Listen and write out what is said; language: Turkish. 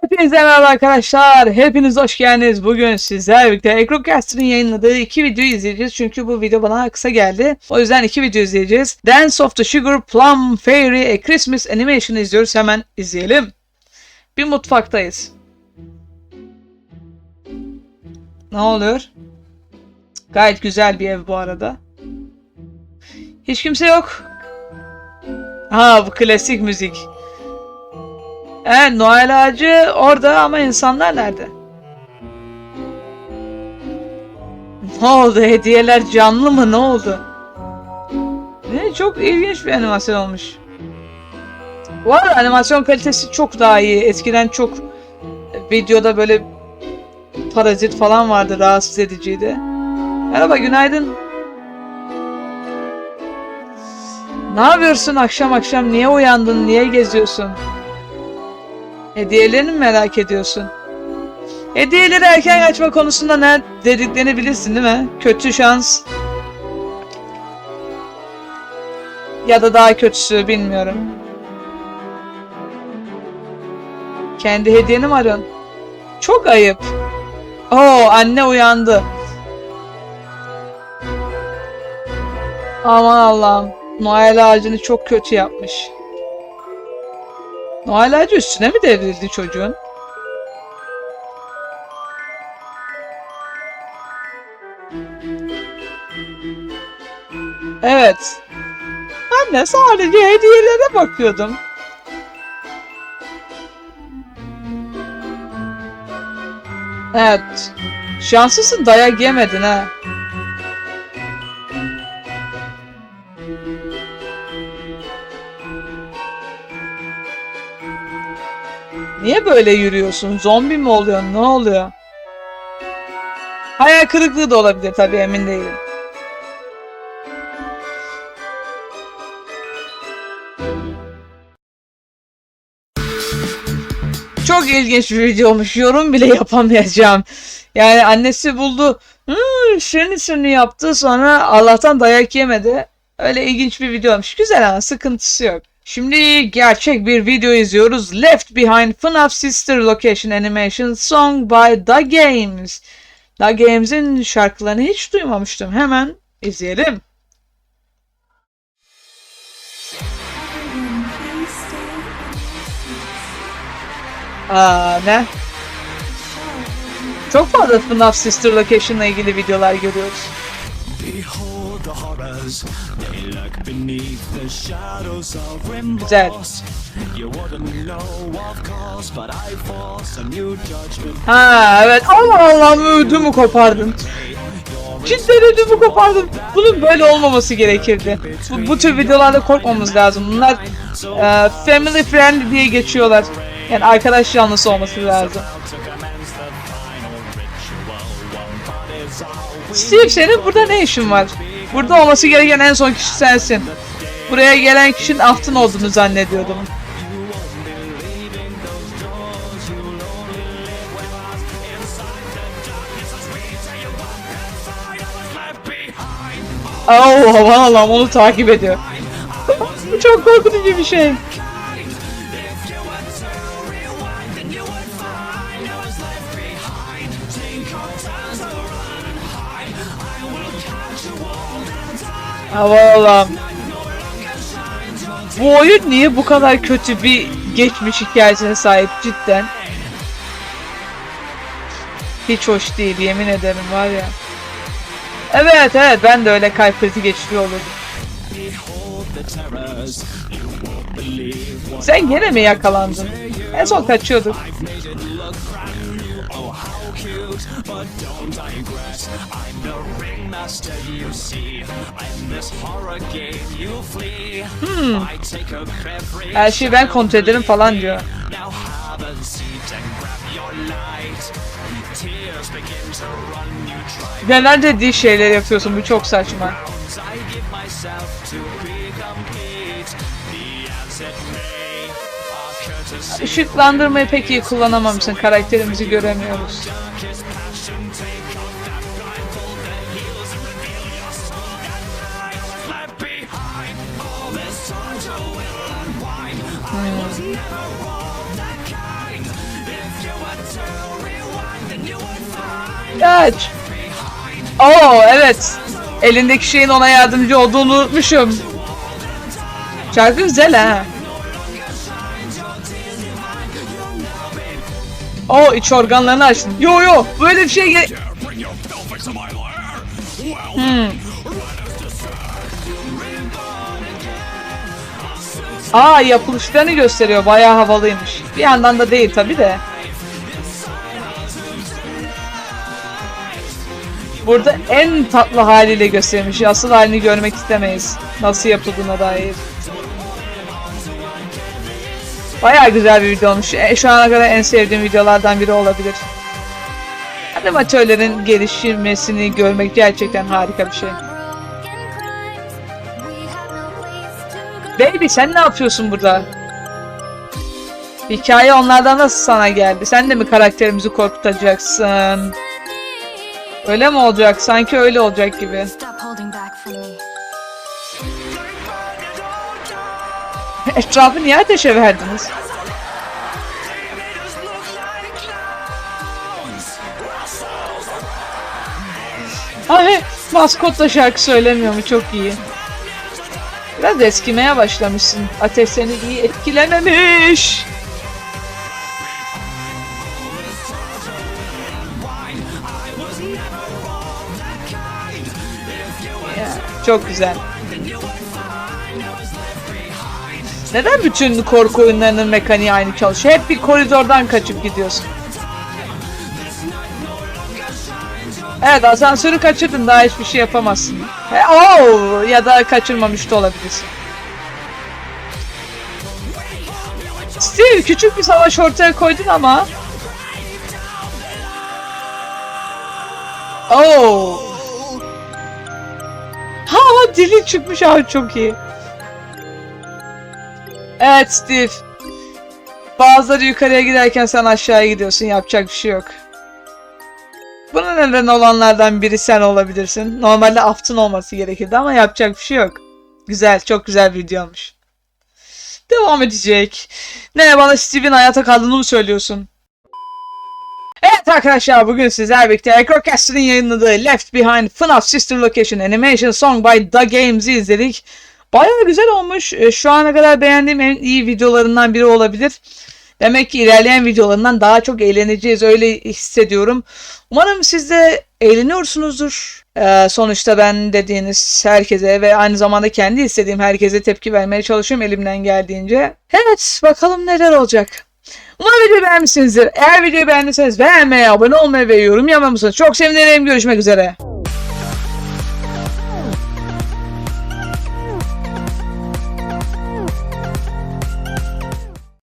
Hepinize merhaba arkadaşlar. Hepiniz hoş geldiniz. Bugün sizlerle birlikte Acrocaster'ın yayınladığı iki videoyu izleyeceğiz. Çünkü bu video bana kısa geldi. O yüzden iki video izleyeceğiz. Dance of the Sugar Plum Fairy A Christmas Animation izliyoruz. Hemen izleyelim. Bir mutfaktayız. Ne oluyor? Gayet güzel bir ev bu arada. Hiç kimse yok. Ha bu klasik müzik. Evet Noel ağacı orada ama insanlar nerede? Ne oldu? Hediyeler canlı mı? Ne oldu? Ne çok ilginç bir animasyon olmuş. Bu arada animasyon kalitesi çok daha iyi. Eskiden çok videoda böyle parazit falan vardı. Rahatsız ediciydi. Merhaba günaydın. Ne yapıyorsun akşam akşam? Niye uyandın? Niye geziyorsun? Hediyelerini mi merak ediyorsun? Hediyeleri erken açma konusunda ne dediklerini bilirsin değil mi? Kötü şans. Ya da daha kötüsü bilmiyorum. Kendi hediyeni mi arıyorsun? Çok ayıp. Oo anne uyandı. Aman Allah'ım. Noel ağacını çok kötü yapmış. Noel ağacı üstüne mi devrildi çocuğun? Evet. Anne sadece hediyelere bakıyordum. Evet. Şanslısın dayak yemedin ha. Böyle yürüyorsun? Zombi mi oluyor? Ne oluyor? Hayal kırıklığı da olabilir tabii emin değilim. Çok ilginç bir video olmuş. Yorum bile yapamayacağım. Yani annesi buldu. Hmm, şirin şirin yaptı. Sonra Allah'tan dayak yemedi. Öyle ilginç bir video olmuş. Güzel ama sıkıntısı yok. Şimdi gerçek bir video izliyoruz. Left Behind FNAF Sister Location Animation Song by The Games. The Games'in şarkılarını hiç duymamıştım. Hemen izleyelim. Aa ne? Çok fazla FNAF Sister Location'la ilgili videolar görüyoruz. Behold the horrors, they lurk beneath the shadows of remorse. You wouldn't know, of course, but I force a new judgment. Ha evet. Allah Allah ödümü kopardın. Cidden ödümü kopardın. Bunun böyle olmaması gerekirdi. Bu, bu tür videolarda korkmamız lazım. Bunlar e, family friend diye geçiyorlar. Yani arkadaş yanlısı olması lazım. Steve senin burada ne işin var? Burada olması gereken en son kişi sensin. Buraya gelen kişinin Afton olduğunu zannediyordum. Oh aman Allah'ım onu takip ediyor. Bu çok korkutucu bir şey. Allah'ım. Bu oyun niye bu kadar kötü bir geçmiş hikayesine sahip cidden? Hiç hoş değil yemin ederim var ya. Evet evet ben de öyle kalp krizi geçiriyor olurdum. Sen gene mi yakalandın? En son kaçıyorduk. Cute, but don't digress. I'm the ringmaster, you see. I'm this horror game, you flee. I take up every Her şeyi ben kontrol ederim falan diyor. Now have a seat and grab your light. Tears begin to run, you try. Neler dediği şeyler yapıyorsun bu çok saçma. I give myself to be complete. Be as it may. Işıklandırmayı pek iyi kullanamamışsın. Karakterimizi göremiyoruz. Kaç. Oo evet. Elindeki şeyin ona yardımcı olduğunu unutmuşum. Şarkı güzel ha. O iç organlarını açtın. Yo yo böyle bir şey ge- Hmm. Aa yapılışlarını gösteriyor. Bayağı havalıymış. Bir yandan da değil tabi de. Burada en tatlı haliyle göstermiş. Asıl halini görmek istemeyiz. Nasıl yapıldığına dair. Bayağı güzel bir video olmuş. E, şu ana kadar en sevdiğim videolardan biri olabilir. Animatörlerin gelişmesini görmek gerçekten harika bir şey. Baby sen ne yapıyorsun burada? Hikaye onlardan nasıl sana geldi? Sen de mi karakterimizi korkutacaksın? Öyle mi olacak? Sanki öyle olacak gibi. Etrafı niye ateşe verdiniz? Hani maskotla şarkı söylemiyor mu? Çok iyi. Biraz eskimeye başlamışsın. Ateş seni iyi etkilememiş. Çok güzel. Neden bütün korku oyunlarının mekaniği aynı çalışıyor? Hep bir koridordan kaçıp gidiyorsun. Evet asansörü kaçırdın daha hiçbir şey yapamazsın. He, oo, ya da kaçırmamış da olabilirsin. Steve küçük bir savaş ortaya koydun ama. Oo. Ha dili çıkmış abi çok iyi. Evet Steve. Bazıları yukarıya giderken sen aşağıya gidiyorsun. Yapacak bir şey yok. Buna neden olanlardan biri sen olabilirsin. Normalde aftın olması gerekirdi ama yapacak bir şey yok. Güzel, çok güzel bir video olmuş. Devam edecek. Ne bana Steve'in hayata kaldığını mı söylüyorsun? Evet arkadaşlar bugün sizlerle birlikte Acrocaster'ın yayınladığı Left Behind FNAF Sister Location Animation Song by The Games'i izledik. Bayağı güzel olmuş. E, Şu ana kadar beğendiğim en iyi videolarından biri olabilir. Demek ki ilerleyen videolarından daha çok eğleneceğiz öyle hissediyorum. Umarım siz de eğleniyorsunuzdur. Ee, sonuçta ben dediğiniz herkese ve aynı zamanda kendi istediğim herkese tepki vermeye çalışıyorum elimden geldiğince. Evet bakalım neler olacak. Umarım videoyu beğenmişsinizdir. Eğer videoyu beğendiyseniz beğenmeyi, abone olmayı ve yorum unutmayın. Çok sevinirim. Görüşmek üzere.